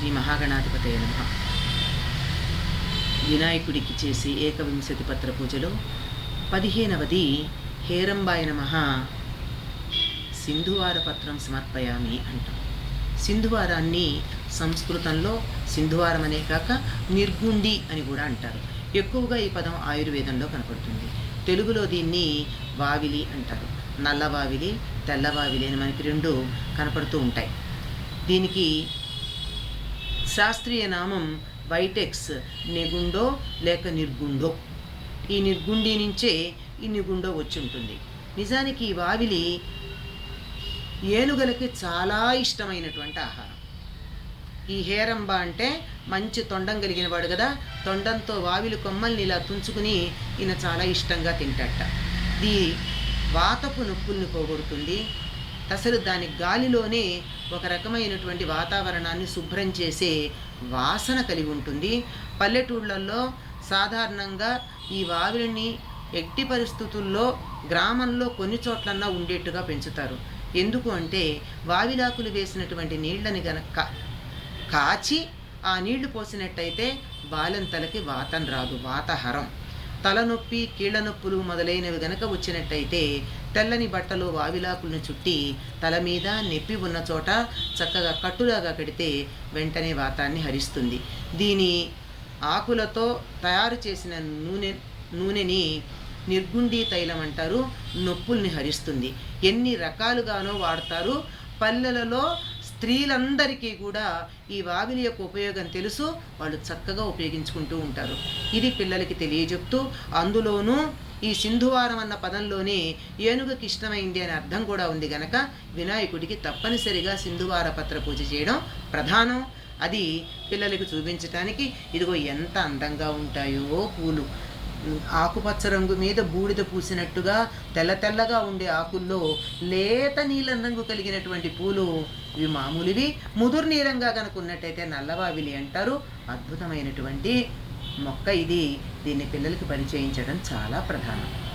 శ్రీ మహాగణాధిపతయ నమ. వినాయకుడికి చేసే ఏకవింశతి పత్ర పూజలో పదిహేనవది హేరంబాయ నమ. సింధువార పత్రం సమర్పయామి అంటాం. సింధువారాన్ని సంస్కృతంలో సింధువారం అనే కాక నిర్గుండి అని కూడా అంటారు. ఎక్కువగా ఈ పదం ఆయుర్వేదంలో కనపడుతుంది. తెలుగులో దీన్ని వావిలి అంటారు. నల్లవావిలి తెల్లవావిలి అని మనకి రెండు కనపడుతూ ఉంటాయి. దీనికి శాస్త్రీయ నామం వైటెక్స్ నిగుండో లేక నిర్గుండో. ఈ నిర్గుండి నుంచే ఈ నిగుండో వచ్చి ఉంటుంది. నిజానికి ఈ వావిలి ఏనుగలకి చాలా ఇష్టమైనటువంటి ఆహారం. ఈ హేరంబ అంటే మంచి తొండం కలిగిన వాడు కదా తొండంతో వావిలి కొమ్మల్ని ఇలా తుంచుకుని ఈయన చాలా ఇష్టంగా తింటాట ఇది వాతపు నొప్పుల్ని పోగొడుతుంది అసలు దాని గాలిలోనే ఒక రకమైనటువంటి వాతావరణాన్ని శుభ్రం చేసే వాసన కలిగి ఉంటుంది. పల్లెటూళ్ళల్లో సాధారణంగా ఈ వావిలిని ఎట్టి పరిస్థితుల్లో గ్రామంలో కొన్ని చోట్లన్నా ఉండేట్టుగా పెంచుతారు. ఎందుకు అంటే వావిలాకులు వేసినటువంటి నీళ్ళని గనక కాచి ఆ నీళ్ళు పోసినట్టయితే బాలంతలకి వాతం రాదు వాతహరం. తలనొప్పి కీళ్ళ నొప్పులు మొదలైనవి గనక వచ్చినట్టయితే తెల్లని బట్టలు వావిలాకులను చుట్టి తల మీద నొప్పి ఉన్న చోట చక్కగా కట్టులాగా కడితే వెంటనే వాతాన్ని హరిస్తుంది. దీని ఆకులతో తయారు చేసిన నూనె నూనెని నిర్గుండి తైలం అంటారు నొప్పుల్ని హరిస్తుంది. ఎన్ని రకాలుగానో వాడతారు. పల్లెలలో స్త్రీలందరికీ కూడా ఈ వావిలి యొక్క ఉపయోగం తెలుసు. వాళ్ళు చక్కగా ఉపయోగించుకుంటూ ఉంటారు. ఇది పిల్లలకి తెలియజెప్తూ అందులోనూ ఈ సింధువారం అన్న పదంలోనే ఏనుగుకి ఇష్టమైంది అనే అర్థం కూడా ఉంది గనక వినాయకుడికి తప్పనిసరిగా సింధువార పత్ర పూజ చేయడం ప్రధానం. అది పిల్లలకు చూపించటానికి ఇదిగో ఎంత అందంగా ఉంటాయో పూలు. ఆకుపచ్చ రంగు మీద బూడిద పూసినట్టుగా తెల్ల తెల్లగా ఉండే ఆకుల్లో లేత నీలం రంగు కలిగినటువంటి పూలు ఇవి మామూలువి. ముదురు నీలంగా కనుక ఉన్నట్టయితే నల్లవావిలి అంటారు. అద్భుతమైనటువంటి మొక్క ఇది. దీన్ని పిల్లలకి పరిచయించడం చాలా ప్రధానం.